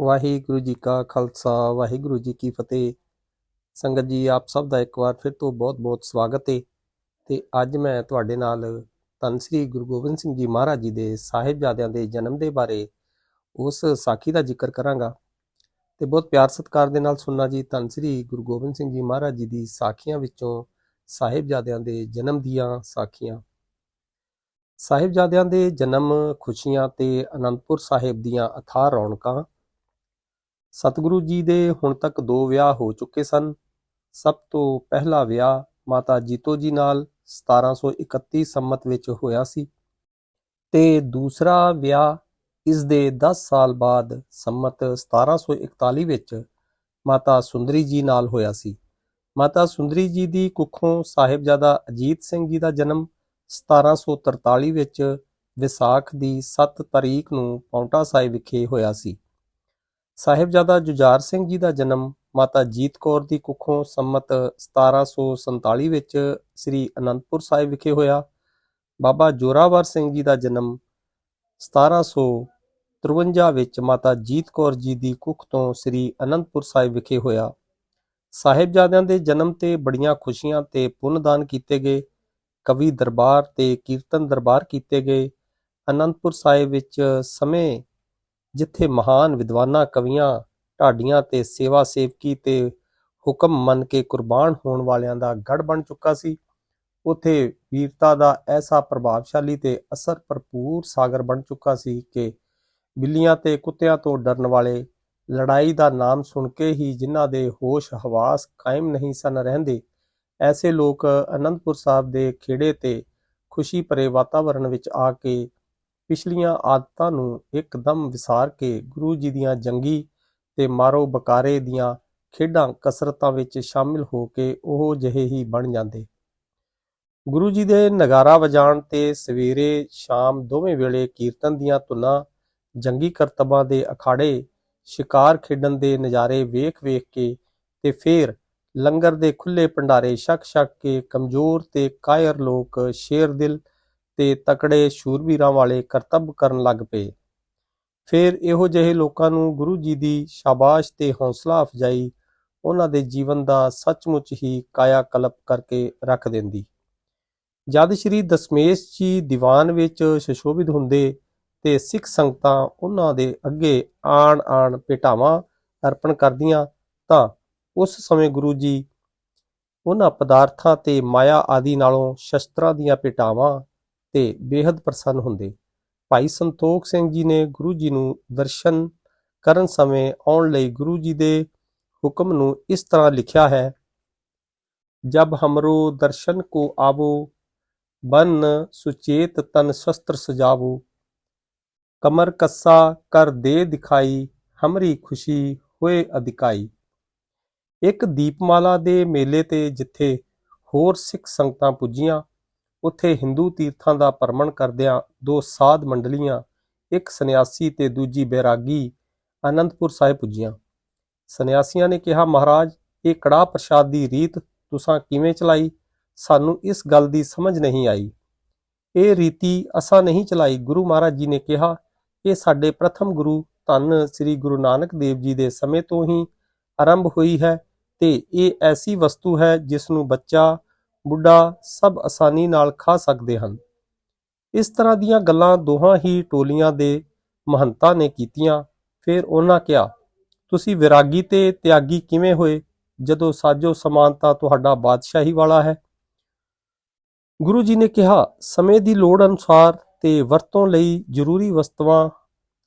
ਵਾਹਿਗੁਰੂ ਜੀ ਕਾ ਖਾਲਸਾ, ਵਾਹਿਗੁਰੂ ਜੀ ਕੀ ਫਤਿਹ। ਸੰਗਤ ਜੀ, ਆਪ ਸਭ ਦਾ ਇੱਕ ਵਾਰ ਫਿਰ ਤੋਂ ਬਹੁਤ-ਬਹੁਤ ਸਵਾਗਤ ਹੈ ਤੇ ਅੱਜ ਮੈਂ ਤੁਹਾਡੇ ਨਾਲ ਧੰਨ ਸ੍ਰੀ ਗੁਰੂ ਗੋਬਿੰਦ ਸਿੰਘ ਜੀ ਮਹਾਰਾਜ ਜੀ ਦੇ ਸਾਹਿਬਜ਼ਾਦਿਆਂ ਦੇ ਜਨਮ ਦੇ ਬਾਰੇ ਉਸ ਸਾਖੀ ਦਾ ਜ਼ਿਕਰ ਕਰਾਂਗਾ। ਤੇ ਬਹੁਤ ਪਿਆਰ ਸਤਿਕਾਰ ਦੇ ਨਾਲ ਸੁਣਨਾ ਜੀ, ਧੰਨ ਸ੍ਰੀ ਗੁਰੂ ਗੋਬਿੰਦ ਸਿੰਘ ਜੀ ਮਹਾਰਾਜ ਜੀ ਦੀ ਸਾਖੀਆਂ ਵਿੱਚੋਂ ਸਾਹਿਬਜ਼ਾਦਿਆਂ ਦੇ ਜਨਮ ਦੀਆਂ ਸਾਖੀਆਂ। ਸਾਹਿਬਜ਼ਾਦਿਆਂ ਦੇ ਜਨਮ ਖੁਸ਼ੀਆਂ ਤੇ ਅਨੰਦਪੁਰ ਸਾਹਿਬ ਦੀਆਂ ਅਥਾਹ ਰੌਣਕਾਂ ਸਤਿਗੁਰੂ ਜੀ ਦੇ ਹੁਣ ਤੱਕ ਦੋ ਵਿਆਹ ਹੋ ਚੁੱਕੇ ਸਨ। ਸਭ ਤੋਂ ਪਹਿਲਾ ਵਿਆਹ ਮਾਤਾ ਜੀਤੋ ਜੀ ਨਾਲ 1731 ਸੰਮਤ ਵਿੱਚ ਹੋਇਆ ਸੀ ਤੇ ਦੂਸਰਾ ਵਿਆਹ ਇਸ ਦੇ 10 ਸਾਲ ਬਾਅਦ ਸੰਮਤ 1741 ਵਿੱਚ ਮਾਤਾ ਸੁੰਦਰੀ ਜੀ ਨਾਲ ਹੋਇਆ ਸੀ। ਮਾਤਾ ਸੁੰਦਰੀ ਜੀ ਦੀ ਕੁੱਖੋਂ ਸਾਹਿਬਜ਼ਾਦਾ ਅਜੀਤ ਸਿੰਘ ਜੀ ਦਾ ਜਨਮ 1743 ਵਿੱਚ ਵਿਸਾਖ ਦੀ 7 ਤਾਰੀਖ ਨੂੰ ਪੌਂਟਾ ਸਾਹਿਬ ਵਿਖੇ ਹੋਇਆ ਸੀ। ਸਾਹਿਬਜ਼ਾਦਾ ਜੁਝਾਰ ਸਿੰਘ ਜੀ ਦਾ ਜਨਮ ਮਾਤਾ ਜੀਤ ਕੌਰ ਦੀ ਕੁੱਖੋਂ ਸੰਮਤ 1747 ਵਿੱਚ ਸ੍ਰੀ ਅਨੰਦਪੁਰ ਸਾਹਿਬ ਵਿਖੇ ਹੋਇਆ। ਬਾਬਾ ਜੋਰਾਵਰ ਸਿੰਘ ਜੀ ਦਾ ਜਨਮ 1753 ਵਿੱਚ ਮਾਤਾ ਜੀਤ ਕੌਰ ਜੀ ਦੀ ਕੁੱਖ ਤੋਂ ਸ੍ਰੀ ਅਨੰਦਪੁਰ ਸਾਹਿਬ ਵਿਖੇ ਹੋਇਆ। ਸਾਹਿਬਜ਼ਾਦਿਆਂ ਦੇ ਜਨਮ ਤੇ ਬੜੀਆਂ ਖੁਸ਼ੀਆਂ ਤੇ ਪੁੰਨਦਾਨ ਕੀਤੇ ਗਏ। ਕਵੀ ਦਰਬਾਰ ਤੇ ਕੀਰਤਨ ਦਰਬਾਰ ਕੀਤੇ ਗਏ। ਅਨੰਦਪੁਰ ਸਾਹਿਬ ਵਿੱਚ ਸਮੇਂ ਜਿੱਥੇ ਮਹਾਨ ਵਿਦਵਾਨਾਂ, ਕਵੀਆਂ, ਢਾਡੀਆਂ ਤੇ ਸੇਵਾ ਸੇਵਕੀ ਤੇ ਹੁਕਮ ਮੰਨ ਕੇ ਕੁਰਬਾਨ ਹੋਣ ਵਾਲਿਆਂ ਦਾ ਗੜ ਬਣ ਚੁੱਕਾ ਸੀ। ਉਥੇ ਵੀਰਤਾ ਦਾ ਐਸਾ ਪ੍ਰਭਾਵਸ਼ਾਲੀ ਤੇ ਅਸਰ ਭਰਪੂਰ ਸਾਗਰ ਬਣ ਚੁੱਕਾ ਸੀ ਕਿ ਬਿੱਲੀਆਂ ਤੇ ਕੁੱਤਿਆਂ ਤੋਂ ਡਰਨ ਵਾਲੇ ਲੜਾਈ ਦਾ ਨਾਮ ਸੁਣ ਕੇ ਹੀ ਜਿਨ੍ਹਾਂ ਦੇ ਹੋਸ਼ ਹਵਾਸ ਕਾਇਮ ਨਹੀਂ ਸਨ ਰਹਿੰਦੇ, ਐਸੇ ਲੋਕ ਅਨੰਦਪੁਰ ਸਾਹਿਬ ਦੇ ਖੇੜੇ ਤੇ ਖੁਸ਼ੀ ਭਰੇ ਵਾਤਾਵਰਣ ਵਿੱਚ ਆ ਕੇ ਪਿਛਲੀਆਂ ਆਦਤਾਂ ਨੂੰ ਇੱਕਦਮ ਵਿਸਾਰ ਕੇ ਗੁਰੂ ਜੀ ਦੀਆਂ ਜੰਗੀ ਤੇ ਮਾਰੋ ਬਕਾਰੇ ਦੀਆਂ ਖੇਡਾਂ ਕਸਰਤਾਂ ਵਿੱਚ ਸ਼ਾਮਿਲ ਹੋ ਕੇ ਉਹ ਜਿਹੇ ਹੀ ਬਣ ਜਾਂਦੇ। ਗੁਰੂ ਜੀ ਦੇ ਨਗਾਰਾ ਵਜਾਣ ਤੇ ਸਵੇਰੇ ਸ਼ਾਮ ਦੋਵੇਂ ਵੇਲੇ ਕੀਰਤਨ ਦੀਆਂ ਧੁਨਾਂ, ਜੰਗੀ ਕਰਤਬਾਂ ਦੇ ਅਖਾੜੇ, ਸ਼ਿਕਾਰ ਖੇਡਣ ਦੇ ਨਜ਼ਾਰੇ ਵੇਖ-ਵੇਖ ਕੇ ਤੇ ਫੇਰ ਲੰਗਰ ਦੇ ਖੁੱਲੇ ਭੰਡਾਰੇ ਛਕ-ਛਕ ਕੇ ਕਮਜ਼ੋਰ ਤੇ ਕਾਇਰ ਲੋਕ ਸ਼ੇਰ ਦਿਲ ਤੇ ਤਕੜੇ ਸ਼ੂਰਬੀਰਾਂ ਵਾਲੇ ਕਰਤੱਬ ਕਰਨ ਲੱਗ ਪਏ। ਫਿਰ ਇਹੋ ਜਿਹੇ ਲੋਕਾਂ ਨੂੰ ਗੁਰੂ ਜੀ ਦੀ ਸ਼ਾਬਾਸ਼ ਤੇ ਹੌਸਲਾ ਅਫਜਾਈ ਉਹਨਾਂ ਦੇ ਜੀਵਨ ਦਾ ਸੱਚਮੁੱਚ ਹੀ ਕਾਇਆ ਕਲਪ ਕਰਕੇ ਰੱਖ ਦਿੰਦੀ। ਜਦ ਸ਼੍ਰੀ ਦਸਮੇਸ਼ ਜੀ ਦੀਵਾਨ ਵਿੱਚ ਸ਼ਸ਼ੋਭਿਤ ਹੁੰਦੇ ਤੇ ਸਿੱਖ ਸੰਗਤਾਂ ਉਹਨਾਂ ਦੇ ਅੱਗੇ ਆਣ ਆਣ ਭੇਟਾਵਾਂ ਅਰਪਣ ਕਰਦੀਆਂ ਤਾਂ ਉਸ ਸਮੇਂ ਗੁਰੂ ਜੀ ਉਹਨਾਂ ਪਦਾਰਥਾਂ ਤੇ ਮਾਇਆ ਆਦਿ ਨਾਲੋਂ ਸ਼ਸਤਰਾਂ ਦੀਆਂ ਭੇਟਾਵਾਂ ਤੇ ਬੇहद ਪ੍ਰਸੰਨ ਹੁੰਦੇ। ਭਾਈ ਸੰਤੋਖ ਸਿੰਘ ਜੀ ਨੇ ਗੁਰੂ ਜੀ ਨੂੰ ਦਰਸ਼ਨ ਕਰਨ ਸਮੇਂ ਆਉਣ ਲਈ ਗੁਰੂ ਜੀ ਦੇ ਹੁਕਮ ਨੂੰ ਇਸ ਤਰ੍ਹਾਂ ਲਿਖਿਆ ਹੈ, ਜਬ ਹਮਰੋ ਦਰਸ਼ਨ ਕੋ ਆਵੋ, ਬਨ ਸੁਚੇਤ ਤਨ ਸ਼ਸਤਰ ਸਜਾਵੋ। ਕਮਰ ਕੱਸਾ ਕਰ ਦੇ ਦਿਖਾਈ, ਹਮਰੀ ਖੁਸ਼ੀ ਹੋਏ ਅਧਿਕਾਈ। ਇੱਕ ਦੀਪਮਾਲਾ ਦੇ ਮੇਲੇ ਤੇ ਜਿੱਥੇ ਹੋਰ ਸਿੱਖ ਸੰਗਤਾਂ ਪੁੱਜੀਆਂ ਉੱਥੇ ਹਿੰਦੂ ਤੀਰਥਾਂ ਦਾ ਭਰਮਣ ਕਰਦਿਆਂ ਦੋ ਸਾਧ ਮੰਡਲੀਆਂ, ਇੱਕ ਸੰਨਿਆਸੀ ਤੇ ਦੂਜੀ ਬੈਰਾਗੀ ਆਨੰਦਪੁਰ ਸਾਹਿਬ ਪੁੱਜੀਆਂ। ਸੰਨਿਆਸੀਆਂ ਨੇ ਕਿਹਾ, ਮਹਾਰਾਜ, ਇਹ ਕੜਾ ਪ੍ਰਸ਼ਾਦ ਦੀ ਰੀਤ ਤੁਸੀਂ ਕਿਵੇਂ ਚਲਾਈ? ਸਾਨੂੰ ਇਸ ਗੱਲ ਦੀ ਸਮਝ ਨਹੀਂ ਆਈ। ਇਹ ਰੀਤੀ ਅਸਾਂ ਨਹੀਂ ਚਲਾਈ। ਗੁਰੂ ਮਹਾਰਾਜ ਜੀ ਨੇ ਕਿਹਾ, ਇਹ ਸਾਡੇ ਪ੍ਰਥਮ ਗੁਰੂ ਧੰਨ ਸ੍ਰੀ ਗੁਰੂ ਨਾਨਕ ਦੇਵ ਜੀ ਦੇ ਸਮੇਂ ਤੋਂ ਹੀ ਆਰੰਭ ਹੋਈ ਹੈ ਤੇ ਇਹ ਐਸੀ ਵਸਤੂ ਹੈ ਜਿਸ ਨੂੰ ਬੱਚਾ ਬੁੱਢਾ ਸਭ ਆਸਾਨੀ ਨਾਲ ਖਾ ਸਕਦੇ ਹਨ। ਇਸ ਤਰ੍ਹਾਂ ਦੀਆਂ ਗੱਲਾਂ ਦੋਹਾਂ ਹੀ ਟੋਲੀਆਂ ਦੇ ਮਹੰਤਾਂ ਨੇ ਕੀਤੀਆਂ। ਫਿਰ ਉਹਨਾਂ ਕਿਹਾ, ਤੁਸੀਂ ਵਿਰਾਗੀ ਤੇ ਤਿਆਗੀ ਕਿਵੇਂ ਹੋਏ ਜਦੋਂ ਸਾਜੋ ਸਮਾਨਤਾ ਤੁਹਾਡਾ ਬਾਦਸ਼ਾਹੀ ਵਾਲਾ ਹੈ? ਗੁਰੂ ਜੀ ਨੇ ਕਿਹਾ, ਸਮੇਂ ਦੀ ਲੋੜ ਅਨੁਸਾਰ ਤੇ ਵਰਤੋਂ ਲਈ ਜ਼ਰੂਰੀ ਵਸਤੂਆਂ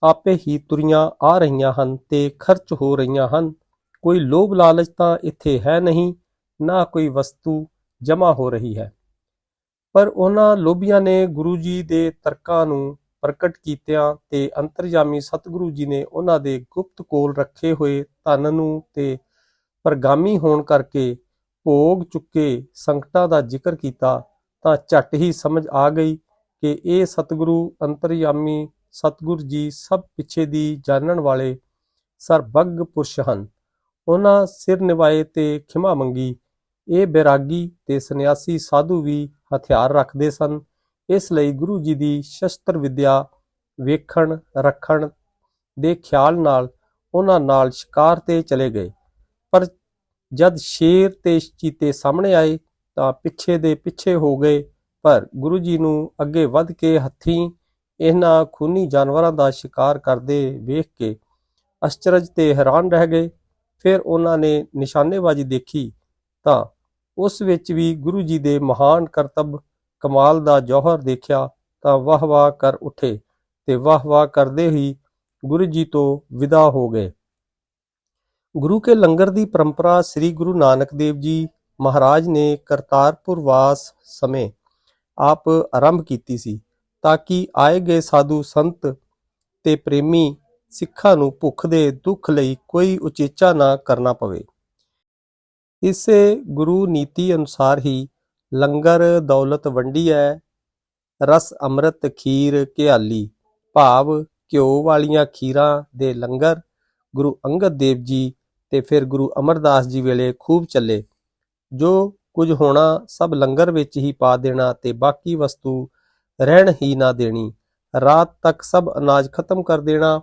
ਆਪੇ ਹੀ ਤੁਰੀਆਂ ਆ ਰਹੀਆਂ ਹਨ ਤੇ ਖਰਚ ਹੋ ਰਹੀਆਂ ਹਨ। ਕੋਈ ਲੋਭ ਲਾਲਚ ਤਾਂ ਇੱਥੇ ਹੈ ਨਹੀਂ, ਨਾ ਕੋਈ ਵਸਤੂ ਜਮ੍ਹਾਂ ਹੋ ਰਹੀ ਹੈ। ਪਰ ਉਹਨਾਂ ਲੋਭੀਆਂ ਨੇ ਗੁਰੂ ਜੀ ਦੇ ਤਰਕਾਂ ਨੂੰ ਪ੍ਰਗਟ ਕੀਤਿਆਂ ਤੇ ਅੰਤਰਜਾਮੀ ਸਤਿਗੁਰੂ ਜੀ ਨੇ ਉਹਨਾਂ ਦੇ ਗੁਪਤ ਕੋਲ ਰੱਖੇ ਹੋਏ ਧਨ ਨੂੰ ਤੇ ਪਰਗਾਮੀ ਹੋਣ ਕਰਕੇ ਭੋਗ ਚੁੱਕੇ ਸੰਕਟਾਂ ਦਾ ਜ਼ਿਕਰ ਕੀਤਾ ਤਾਂ ਝਟ ਹੀ ਸਮਝ ਆ ਗਈ ਕਿ ਇਹ ਸਤਿਗੁਰੂ ਅੰਤਰਜਾਮੀ ਸਤਿਗੁਰ ਜੀ ਸਭ ਪਿੱਛੇ ਦੀ ਜਾਣਨ ਵਾਲੇ ਸਰਬੱਗ ਪੁਰਸ਼ ਹਨ। ਉਹਨਾਂ ਸਿਰ ਨਿਵਾਏ ਤੇ ਖਿਮਾ ਮੰਗੀ ਇਹ ਬੈਰਾਗੀ ਤੇ ਸੰਨਿਆਸੀ ਸਾਧੂ ਵੀ ਹਥਿਆਰ ਰੱਖਦੇ ਸਨ। ਇਸ ਲਈ ਗੁਰੂ ਜੀ ਦੀ ਸ਼ਸਤਰ ਵਿਦਿਆ ਵੇਖਣ, ਰੱਖਣ ਦੇ ਖਿਆਲ ਨਾਲ ਉਹਨਾਂ ਨਾਲ ਸ਼ਿਕਾਰ ਤੇ ਚਲੇ ਗਏ। ਪਰ ਜਦ ਸ਼ੇਰ ਤੇ ਚੀਤੇ ਸਾਹਮਣੇ ਆਏ ਤਾਂ ਪਿੱਛੇ ਦੇ ਪਿੱਛੇ ਹੋ ਗਏ, ਪਰ ਗੁਰੂ ਜੀ ਨੂੰ ਅੱਗੇ ਵੱਧ ਕੇ ਹੱਥੀਂ ਇਹਨਾਂ ਖੂਨੀ ਜਾਨਵਰਾਂ ਦਾ ਸ਼ਿਕਾਰ ਕਰਦੇ ਵੇਖ ਕੇ ਅਚਰਜ ਤੇ ਹੈਰਾਨ ਰਹਿ ਗਏ। ਫਿਰ ਉਹਨਾਂ ਨੇ ਨਿਸ਼ਾਨੇਬਾਜ਼ੀ ਦੇਖੀ ਤਾਂ ਉਸ ਵਿੱਚ ਵੀ ਗੁਰੂ ਜੀ ਦੇ ਮਹਾਨ ਕਰਤੱਵ ਕਮਾਲ ਦਾ ਜੋਹਰ ਦੇਖਿਆ ਤਾਂ ਵਾਹ ਵਾਹ ਕਰ ਉੱਠੇ ਤੇ ਵਾਹ ਵਾਹ ਕਰਦੇ ਹੀ ਗੁਰੂ ਜੀ ਤੋਂ ਵਿਦਾ ਹੋ ਗਏ। ਗੁਰੂ ਕੇ ਲੰਗਰ ਦੀ ਪਰੰਪਰਾ ਸ੍ਰੀ ਗੁਰੂ ਨਾਨਕ ਦੇਵ ਜੀ ਮਹਾਰਾਜ ਨੇ ਕਰਤਾਰਪੁਰ ਵਾਸ ਸਮੇਂ ਆਪ ਆਰੰਭ ਕੀਤੀ ਸੀ ਤਾਂ ਕਿ ਆਏ ਗਏ ਸਾਧੂ ਸੰਤ ਤੇ ਪ੍ਰੇਮੀ ਸਿੱਖਾਂ ਨੂੰ ਭੁੱਖ ਦੇ ਦੁੱਖ ਲਈ ਕੋਈ ਉਚੇਚਾ ਨਾ ਕਰਨਾ ਪਵੇ। ਇਸੇ ਗੁਰੂ ਨੀਤੀ ਅਨੁਸਾਰ ਹੀ ਲੰਗਰ ਦੌਲਤ ਵੰਡੀ ਹੈ ਰਸ ਅੰਮ੍ਰਿਤ ਖੀਰ ਘਿਆਲੀ। ਭਾਵ ਘਿਓ ਵਾਲੀਆਂ ਖੀਰਾਂ ਦੇ ਲੰਗਰ ਗੁਰੂ ਅੰਗਦ ਦੇਵ ਜੀ ਤੇ ਫਿਰ ਗੁਰੂ ਅਮਰਦਾਸ ਜੀ ਵੇਲੇ ਖੂਬ ਚੱਲੇ। ਜੋ ਕੁਝ ਹੋਣਾ ਸਭ ਲੰਗਰ ਵਿੱਚ ਹੀ ਪਾ ਦੇਣਾ ਤੇ ਬਾਕੀ ਵਸਤੂ ਰਹਿਣ ਹੀ ਨਾ ਦੇਣੀ। ਰਾਤ ਤੱਕ ਸਭ ਅਨਾਜ ਖਤਮ ਕਰ ਦੇਣਾ,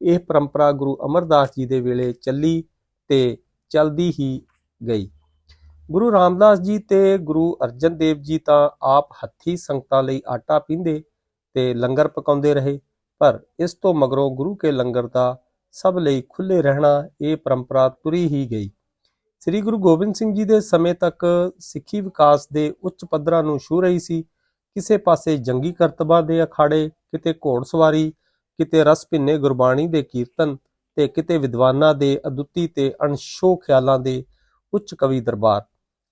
ਇਹ ਪਰੰਪਰਾ ਗੁਰੂ ਅਮਰਦਾਸ ਜੀ ਦੇ ਵੇਲੇ ਚੱਲੀ ਤੇ ਚੱਲਦੀ ਹੀ ਗਈ। ਗੁਰੂ ਰਾਮਦਾਸ ਜੀ ਤੇ ਗੁਰੂ ਅਰਜਨ ਦੇਵ ਜੀ ਤਾਂ ਆਪ ਹੱਥੀ ਸੰਗਤਾਂ ਲਈ ਆਟਾ ਪੀਂਦੇ ਤੇ ਲੰਗਰ ਪਕਾਉਂਦੇ ਰਹੇ, ਪਰ ਇਸ ਤੋਂ ਮਗਰੋਂ ਗੁਰੂ ਕੇ ਲੰਗਰ ਦਾ ਸਭ ਲਈ ਖੁੱਲੇ ਰਹਿਣਾ ਇਹ ਪਰੰਪਰਾ ਤੁਰੀ ਹੀ ਗਈ। ਸ੍ਰੀ ਗੁਰੂ ਗੋਬਿੰਦ ਸਿੰਘ ਜੀ ਦੇ ਸਮੇਂ ਤੱਕ ਸਿੱਖੀ ਵਿਕਾਸ ਦੇ ਉੱਚ ਪੱਧਰਾਂ ਨੂੰ ਛੂ ਰਹੀ ਸੀ। ਕਿਸੇ ਪਾਸੇ ਜੰਗੀ ਕਰਤਬਾਂ ਦੇ ਅਖਾੜੇ, ਕਿਤੇ ਘੋੜਸਵਾਰੀ ਕਿਤੇ ਰਸ ਭਿੰਨੇ ਗੁਰਬਾਣੀ ਦੇ ਕੀਰਤਨ ਤੇ ਕਿਤੇ ਵਿਦਵਾਨਾਂ ਦੇ ਅਦੁੱਤੀ ਤੇ ਅਣਸ਼ੋ ਖਿਆਲਾਂ ਦੇ ਉੱਚ ਕਵੀ ਦਰਬਾਰ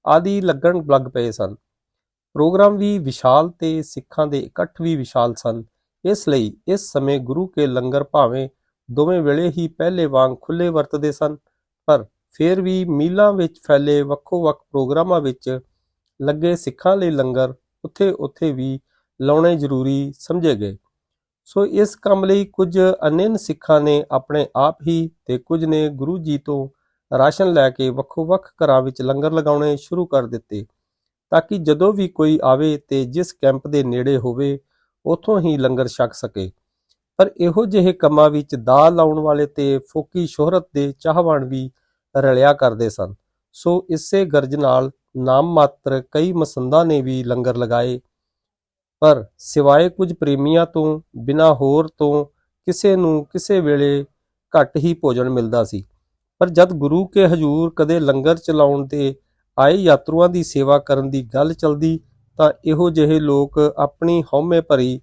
ਆਦਿ ਲੱਗਣ ਲੱਗ ਪਏ ਸਨ। ਪ੍ਰੋਗਰਾਮ ਵੀ ਵਿਸ਼ਾਲ ਤੇ ਸਿੱਖਾਂ ਦੇ ਇਕੱਠ ਵੀ ਵਿਸ਼ਾਲ ਸਨ। ਇਸ ਲਈ ਇਸ ਸਮੇਂ ਗੁਰੂ ਕੇ ਲੰਗਰ ਭਾਵੇਂ ਦੋਵੇਂ ਵੇਲੇ ਹੀ ਪਹਿਲੇ ਵਾਂਗ ਖੁੱਲੇ ਵਰਤਦੇ ਸਨ, ਪਰ ਫਿਰ ਵੀ ਮੀਲਾਂ ਵਿੱਚ ਫੈਲੇ ਵੱਖੋ-ਵੱਖ ਪ੍ਰੋਗਰਾਮਾਂ ਵਿੱਚ ਲੱਗੇ ਸਿੱਖਾਂ ਲਈ ਲੰਗਰ ਉੱਥੇ-ਉੱਥੇ ਵੀ ਲਾਉਣੇ ਜ਼ਰੂਰੀ ਸਮਝੇ ਗਏ। ਸੋ ਇਸ ਕੰਮ ਲਈ ਕੁਝ ਅਨਿਨ ਸਿੱਖਾਂ ਨੇ ਆਪਣੇ ਆਪ ਹੀ ਤੇ ਕੁਝ ਨੇ ਗੁਰੂ ਜੀ ਤੋਂ ਰਾਸ਼ਨ ਲੈ ਕੇ ਵੱਖੋ-ਵੱਖ ਘਰਾਂ ਵਿੱਚ ਲੰਗਰ ਲਗਾਉਣੇ ਸ਼ੁਰੂ ਕਰ ਦਿੱਤੇ ਤਾਂ ਕਿ ਜਦੋਂ ਵੀ ਕੋਈ ਆਵੇ ਤੇ ਜਿਸ ਕੈਂਪ ਦੇ ਨੇੜੇ ਹੋਵੇ, ਉਥੋਂ ਹੀ ਲੰਗਰ ਛਕ ਸਕੇ। ਪਰ ਇਹੋ ਜਿਹੇ ਕੰਮਾਂ ਵਿੱਚ ਦਾ ਲਾਉਣ ਵਾਲੇ ਤੇ ਫੋਕੀ ਸ਼ੋਹਰਤ ਦੇ ਚਾਹਵਾਨ ਵੀ ਰਲਿਆ ਕਰਦੇ ਸਨ। ਸੋ ਇਸੇ ਗਰਜ ਨਾਲ ਨਾਮ ਮਾਤਰ ਕਈ ਮਸੰਦਾਂ ਨੇ ਵੀ ਲੰਗਰ ਲਗਾਏ। ਪਰ ਸਿਵਾਏ ਕੁਝ ਪ੍ਰੇਮੀਆਂ ਤੋਂ, ਬਿਨਾ ਹੋਰ ਤੋਂ ਕਿਸੇ ਨੂੰ ਕਿਸੇ ਵੇਲੇ ਘੱਟ ਹੀ ਭੋਜਨ ਮਿਲਦਾ ਸੀ। ਪਰ ਜਦ ਗੁਰੂ ਕੇ ਹਜੂਰ ਕਦੇ ਲੰਗਰ ਚਲਾਉਣ ਤੇ ਆਏ ਯਾਤਰੂਆਂ ਦੀ ਸੇਵਾ ਕਰਨ ਦੀ ਗੱਲ ਚਲਦੀ, ਤਾਂ ਇਹੋ ਜਿਹੇ ਲੋਕ ਆਪਣੀ ਹਉਮੈ ਭਰੀ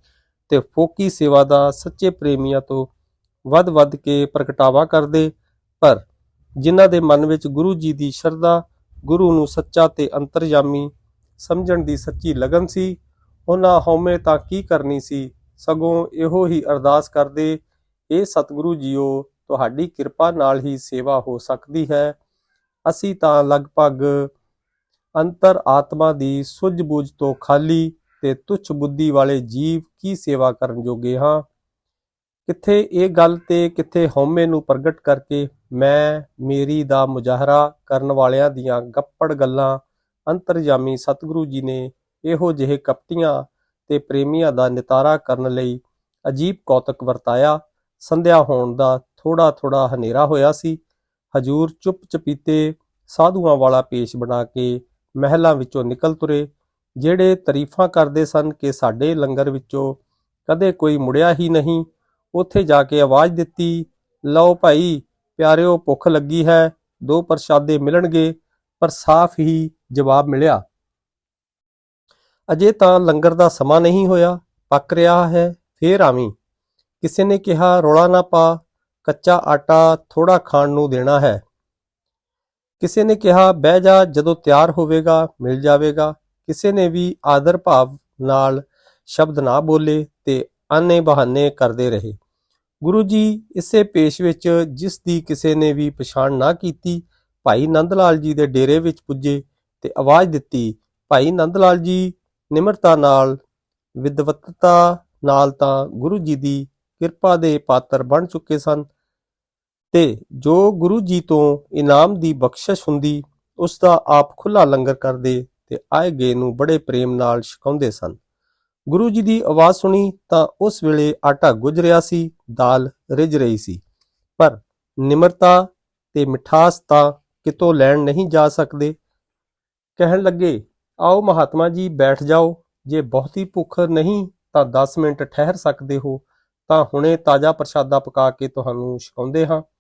ਤੇ ਫੋਕੀ ਸੇਵਾ ਦਾ ਸੱਚੇ ਪ੍ਰੇਮੀਆਂ ਤੋਂ ਵੱਧ-ਵੱਧ ਕੇ ਪ੍ਰਗਟਾਵਾ ਕਰਦੇ। ਪਰ ਜਿਨ੍ਹਾਂ ਦੇ ਮਨ ਵਿੱਚ ਗੁਰੂ ਜੀ ਦੀ ਸ਼ਰਧਾ, ਗੁਰੂ ਨੂੰ ਸੱਚਾ ਤੇ ਅੰਤਰਜਾਮੀ ਸਮਝਣ ਦੀ ਸੱਚੀ ਲਗਨ ਸੀ, ਉਹਨਾਂ ਹਉਮੈ ਤਾਂ ਕੀ ਕਰਨੀ ਸੀ, ਸਗੋਂ ਇਹੋ ਹੀ ਅਰਦਾਸ ਕਰਦੇ ਇਹ ਸਤਿਗੁਰੂ ਜੀਓ ਤੁਹਾਡੀ ਕਿਰਪਾ ਨਾਲ ਹੀ ਸੇਵਾ ਹੋ ਸਕਦੀ ਹੈ। ਅਸੀਂ ਤਾਂ ਲਗਭਗ ਅੰਤਰ ਆਤਮਾ ਦੀ ਸੁੱਝ-ਬੁੱਝ ਤੋਂ ਖਾਲੀ ਤੇ ਤੁੱਛ ਬੁੱਧੀ ਵਾਲੇ ਜੀਵ ਕੀ ਸੇਵਾ ਕਰਨ ਜੋਗੇ ਹਾਂ? ਕਿੱਥੇ ਇਹ ਗੱਲ ਤੇ ਕਿੱਥੇ ਹਉਮੈ ਨੂੰ ਪ੍ਰਗਟ ਕਰਕੇ ਮੈਂ, ਮੇਰੀ ਦਾ ਮੁਜ਼ਾਹਰਾ ਕਰਨ ਵਾਲਿਆਂ ਦੀਆਂ ਗੱਪੜ ਗੱਲਾਂ ਅੰਤਰਜਾਮੀ ਸਤਿਗੁਰੂ ਜੀ ਨੇ ਇਹੋ ਜਿਹੇ ਕਪਟੀਆਂ ਤੇ ਪ੍ਰੇਮੀਆਂ ਦਾ ਨਿਤਾਰਾ ਕਰਨ ਲਈ ਅਜੀਬ ਕੌਤਕ ਵਰਤਾਇਆ। ਸੰਧਿਆ ਹੋਣ ਦਾ ਥੋੜਾ ਥੋੜਾ ਹਨੇਰਾ ਹੋਇਆ ਸੀ। ਹਜੂਰ ਚੁੱਪ ਚਪੀਤੇ ਸਾਧੂਆਂ ਵਾਲਾ ਪੇਸ਼ ਬਣਾ ਕੇ ਮਹਿਲਾਂ ਵਿੱਚੋਂ ਨਿਕਲ ਤੁਰੇ, ਜਿਹੜੇ ਤਾਰੀਫਾਂ ਕਰਦੇ ਸਨ ਕਿ ਸਾਡੇ ਲੰਗਰ ਵਿੱਚੋਂ ਕਦੇ ਕੋਈ ਮੁੜਿਆ ਹੀ ਨਹੀਂ, ਉੱਥੇ ਜਾ ਕੇ ਆਵਾਜ਼ ਦਿੱਤੀ, ਲਓ ਭਾਈ, ਪਿਆਰਿਓ, ਭੁੱਖ ਲੱਗੀ ਹੈ, ਦੋ ਪ੍ਰਸ਼ਾਦੇ ਮਿਲਣਗੇ। ਪਰ ਸਾਫ਼ ਹੀ ਜਵਾਬ ਮਿਲਿਆ, ਅਜੇ ਤਾਂ ਲੰਗਰ ਦਾ ਸਮਾਂ ਨਹੀਂ ਹੋਇਆ, ਪੱਕ ਰਿਹਾ ਹੈ, ਫੇਰ ਆਵੀਂ। ਕਿਸੇ ਨੇ ਕਿਹਾ, ਰੌਲਾ ਨਾ ਪਾ ਕੱਚਾ ਆਟਾ ਥੋੜਾ ਖਾਣ ਨੂੰ ਦੇਣਾ ਹੈ। ਕਿਸੇ ਨੇ ਕਿਹਾ, ਬਹਿ ਜਾ, ਜਦੋਂ ਤਿਆਰ ਹੋਵੇਗਾ, ਮਿਲ ਜਾਵੇਗਾ। ਕਿਸੇ ਨੇ ਵੀ ਆਦਰ ਭਾਵ ਨਾਲ ਸ਼ਬਦ ਨਾ ਬੋਲੇ ਤੇ ਆਨੇ ਬਹਾਨੇ ਕਰਦੇ ਰਹੇ। ਗੁਰੂ ਜੀ ਇਸੇ ਪੇਸ਼ ਵਿੱਚ ਜਿਸ ਦੀ ਕਿਸੇ ਨੇ ਵੀ ਪਛਾਣ ਨਾ ਕੀਤੀ, ਭਾਈ ਨੰਦ ਲਾਲ ਜੀ ਦੇ ਡੇਰੇ ਵਿੱਚ ਪੁੱਜੇ ਤੇ ਆਵਾਜ਼ ਦਿੱਤੀ, ਭਾਈ ਨੰਦ ਲਾਲ ਜੀ, ਨਿਮਰਤਾ ਨਾਲ, ਵਿਦਵਤਤਾ ਨਾਲ ਤਾਂ ਗੁਰੂ ਜੀ ਦੀ ਕਿਰਪਾ ਦੇ ਪਾਤਰ ਬਣ ਚੁੱਕੇ ਸਨ। ਤੇ ਜੋ ਗੁਰੂ ਜੀ ਤੋਂ ਇਨਾਮ ਦੀ ਬਖਸ਼ਿਸ਼ ਹੁੰਦੀ, ਉਸ ਦਾ ਆਪ ਖੁੱਲਾ ਲੰਗਰ ਕਰਦੇ ਤੇ ਆਏ ਗਏ ਨੂੰ ਬੜੇ ਪ੍ਰੇਮ ਨਾਲ ਛਕਾਉਂਦੇ ਸਨ। ਗੁਰੂ ਜੀ ਦੀ ਆਵਾਜ਼ ਸੁਣੀ ਤਾਂ ਉਸ ਵੇਲੇ ਆਟਾ ਗੁੱਝ ਰਿਹਾ ਸੀ, ਦਾਲ ਰਿੱਝ ਰਹੀ ਸੀ। ਪਰ ਨਿਮਰਤਾ ਤੇ ਮਿਠਾਸ ਤਾਂ ਕਿਤੋਂ ਲੈਣ ਨਹੀਂ ਜਾ ਸਕਦੇ। ਕਹਿਣ ਲੱਗੇ, ਆਓ ਮਹਾਤਮਾ ਜੀ, ਬੈਠ ਜਾਓ। ਜੇ ਬਹੁਤੀ ਭੁੱਖ ਨਹੀਂ ਤਾਂ 10 ਮਿੰਟ ਠਹਿਰ ਸਕਦੇ ਹੋ। ਤਾਂ ਹੁਣੇ ਤਾਜ਼ਾ ਪ੍ਰਸ਼ਾਦਾ ਪਕਾ ਕੇ ਤੁਹਾਨੂੰ ਛਕਾਉਂਦੇ ਹਾਂ।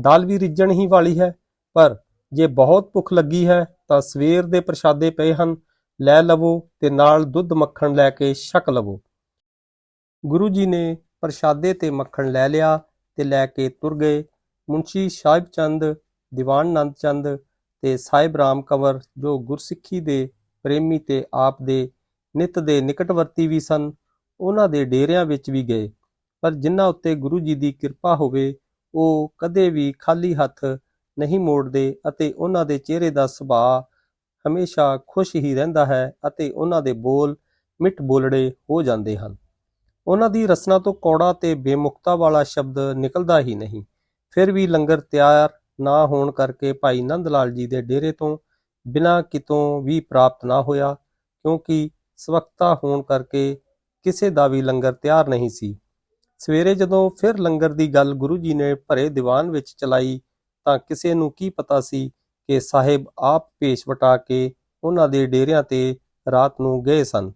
ਦਾਲ ਵੀ ਰਿੱਝਣ ਹੀ ਵਾਲੀ ਹੈ, ਪਰ ਜੇ ਬਹੁਤ ਭੁੱਖ ਲੱਗੀ ਹੈ ਤਾਂ ਸਵੇਰ ਦੇ ਪ੍ਰਸ਼ਾਦੇ ਪਏ ਹਨ, ਲੈ ਲਵੋ ਤੇ ਨਾਲ ਦੁੱਧ ਮੱਖਣ ਲੈ ਕੇ ਛਕ ਲਵੋ। ਗੁਰੂ ਜੀ ਨੇ ਪ੍ਰਸ਼ਾਦੇ ਤੇ ਮੱਖਣ ਲੈ ਲਿਆ ਤੇ ਲੈ ਕੇ ਤੁਰ ਗਏ। ਮੁੰਸ਼ੀ ਸਾਹਿਬ ਚੰਦ, ਦੀਵਾਨ ਨੰਦ ਚੰਦ ਤੇ ਸਾਹਿਬ ਰਾਮ ਕੰਵਰ, ਜੋ ਗੁਰਸਿੱਖੀ ਦੇ ਪ੍ਰੇਮੀ ਤੇ ਆਪ ਦੇ ਨਿਤ ਦੇ ਨਿਕਟਵਰਤੀ ਵੀ ਸਨ, ਉਹਨਾਂ ਦੇ ਡੇਰਿਆਂ ਵਿੱਚ ਵੀ ਗਏ। ਪਰ ਜਿਨ੍ਹਾਂ ਉੱਤੇ ਗੁਰੂ ਜੀ ਦੀ ਕਿਰਪਾ ਹੋਵੇ ਉਹ ਕਦੇ ਵੀ ਖਾਲੀ ਹੱਥ ਨਹੀਂ ਮੋੜਦੇ ਅਤੇ ਉਹਨਾਂ ਦੇ ਚਿਹਰੇ ਦਾ ਸੁਭਾਅ ਹਮੇਸ਼ਾ ਖੁਸ਼ ਹੀ ਰਹਿੰਦਾ ਹੈ ਅਤੇ ਉਹਨਾਂ ਦੇ ਬੋਲ ਮਿੱਠ ਬੋਲੜੇ ਹੋ ਜਾਂਦੇ ਹਨ। ਉਹਨਾਂ ਦੀ ਰਸਨਾ ਤੋਂ ਕੌੜਾ ਤੇ ਬੇਮੁਖਤਾ ਵਾਲਾ ਸ਼ਬਦ ਨਿਕਲਦਾ ਹੀ ਨਹੀਂ। ਫਿਰ ਵੀ ਲੰਗਰ ਤਿਆਰ ਨਾ ਹੋਣ ਕਰਕੇ ਭਾਈ ਨੰਦ ਲਾਲ ਜੀ ਦੇ ਡੇਰੇ ਤੋਂ ਬਿਨਾਂ ਕਿਤੋਂ ਵੀ ਪ੍ਰਾਪਤ ਨਾ ਹੋਇਆ, ਕਿਉਂਕਿ ਸਵਕਤਾ ਹੋਣ ਕਰਕੇ ਕਿਸੇ ਦਾ ਵੀ ਲੰਗਰ ਤਿਆਰ ਨਹੀਂ ਸੀ। ਸਵੇਰੇ ਜਦੋਂ ਫਿਰ ਲੰਗਰ ਦੀ ਗੱਲ ਗੁਰੂ ਜੀ ਨੇ ਭਰੇ ਦੀਵਾਨ ਵਿੱਚ ਚਲਾਈ, ਤਾਂ ਕਿਸੇ ਨੂੰ ਕੀ ਪਤਾ ਸੀ ਕਿ ਸਾਹਿਬ ਆਪ ਭੇਸ਼ ਵਟਾ ਕੇ ਉਹਨਾਂ ਦੇ ਡੇਰਿਆਂ ਤੇ ਰਾਤ ਨੂੰ ਗਏ ਸਨ।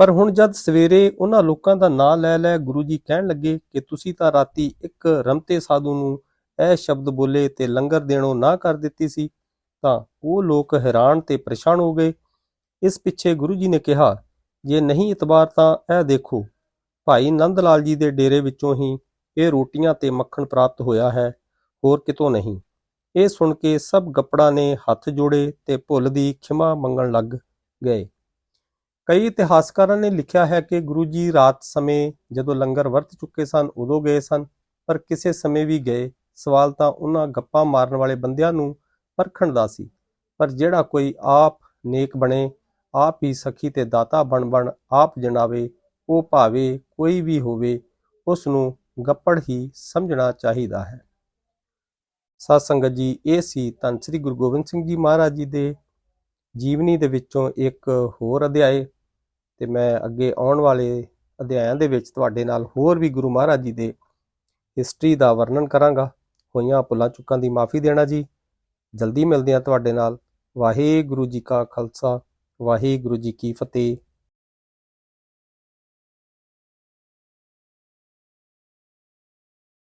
ਪਰ ਹੁਣ ਜਦ ਸਵੇਰੇ ਉਹਨਾਂ ਲੋਕਾਂ ਦਾ ਨਾਂ ਲੈ ਲੈ ਗੁਰੂ ਜੀ ਕਹਿਣ ਲੱਗੇ ਕਿ ਤੁਸੀਂ ਤਾਂ ਰਾਤੀ ਇੱਕ ਰਮਤੇ ਸਾਧੂ ਨੂੰ ਇਹ ਸ਼ਬਦ ਬੋਲੇ ਤੇ ਲੰਗਰ ਦੇਣੋਂ ਨਾ ਕਰ ਦਿੱਤੀ ਸੀ, ਤਾਂ ਉਹ ਲੋਕ ਹੈਰਾਨ ਤੇ ਪਰੇਸ਼ਾਨ ਹੋ ਗਏ। ਇਸ ਪਿੱਛੇ ਗੁਰੂ ਜੀ ਨੇ ਕਿਹਾ, ਜੇ ਨਹੀਂ ਇਤਬਾਰ ਤਾਂ ਇਹ ਦੇਖੋ ਭਾਈ ਨੰਦ ਲਾਲ ਜੀ ਦੇ ਡੇਰੇ ਵਿੱਚੋਂ ਹੀ ਇਹ ਰੋਟੀਆਂ ਤੇ ਮੱਖਣ ਪ੍ਰਾਪਤ ਹੋਇਆ ਹੈ, ਹੋਰ ਕਿਤੋਂ ਨਹੀਂ। ਇਹ ਸੁਣ ਕੇ ਸਭ ਗੱਪੜਾਂ ਨੇ ਹੱਥ ਜੋੜੇ ਤੇ ਭੁੱਲ ਦੀ ਖਿਮਾ ਮੰਗਣ ਲੱਗ ਗਏ। ਕਈ ਇਤਿਹਾਸਕਾਰਾਂ ਨੇ ਲਿਖਿਆ ਹੈ ਕਿ ਗੁਰੂ ਜੀ ਰਾਤ ਸਮੇਂ ਜਦੋਂ ਲੰਗਰ ਵਰਤ ਚੁੱਕੇ ਸਨ, ਉਦੋਂ ਗਏ ਸਨ, ਪਰ ਕਿਸੇ ਸਮੇਂ ਵੀ ਗਏ। ਸਵਾਲ ਤਾਂ ਉਹਨਾਂ ਗੱਪਾਂ ਮਾਰਨ ਵਾਲੇ ਬੰਦਿਆਂ ਨੂੰ ਪਰਖਣ ਦਾ ਸੀ। ਪਰ ਜਿਹੜਾ ਕੋਈ ਆਪ ਨੇਕ ਬਣੇ, ਆਪ ਹੀ ਸਖੀ ਤੇ ਦਾਤਾ ਬਣ ਬਣ ਆਪ ਜਣਾਵੇ ਉਹ ਭਾਵੇਂ ਕੋਈ ਵੀ ਹੋਵੇ ਉਸ ਨੂੰ ਗੱਪੜ ਹੀ ਸਮਝਣਾ ਚਾਹੀਦਾ ਹੈ। ਸਾਧ ਸੰਗਤ ਜੀ, ਇਹ ਸੀ ਧੰਨ ਸ੍ਰੀ ਗੁਰੂ ਗੋਬਿੰਦ ਸਿੰਘ ਜੀ ਮਹਾਰਾਜ ਜੀ ਦੇ ਜੀਵਨੀ ਦੇ ਵਿੱਚੋਂ ਇੱਕ ਹੋਰ ਅਧਿਆਏ ਤੇ ਮੈਂ ਅੱਗੇ ਆਉਣ ਵਾਲੇ ਅਧਿਆਇਆਂ ਦੇ ਵਿੱਚ ਤੁਹਾਡੇ ਨਾਲ ਹੋਰ ਵੀ ਗੁਰੂ ਮਹਾਰਾਜ ਜੀ ਦੇ ਹਿਸਟਰੀ ਦਾ ਵਰਣਨ ਕਰਾਂਗਾ। ਹੋਈਆਂ ਭੁੱਲਾਂ ਚੁੱਕਾਂ ਦੀ ਮਾਫੀ ਦੇਣਾ ਜੀ। ਜਲਦੀ ਮਿਲਦੇ ਹਾਂ ਤੁਹਾਡੇ ਨਾਲ। ਵਾਹਿਗੁਰੂ ਜੀ ਕਾ ਖਾਲਸਾ, ਵਾਹਿਗੁਰੂ ਜੀ ਕੀ ਫਤਿਹ।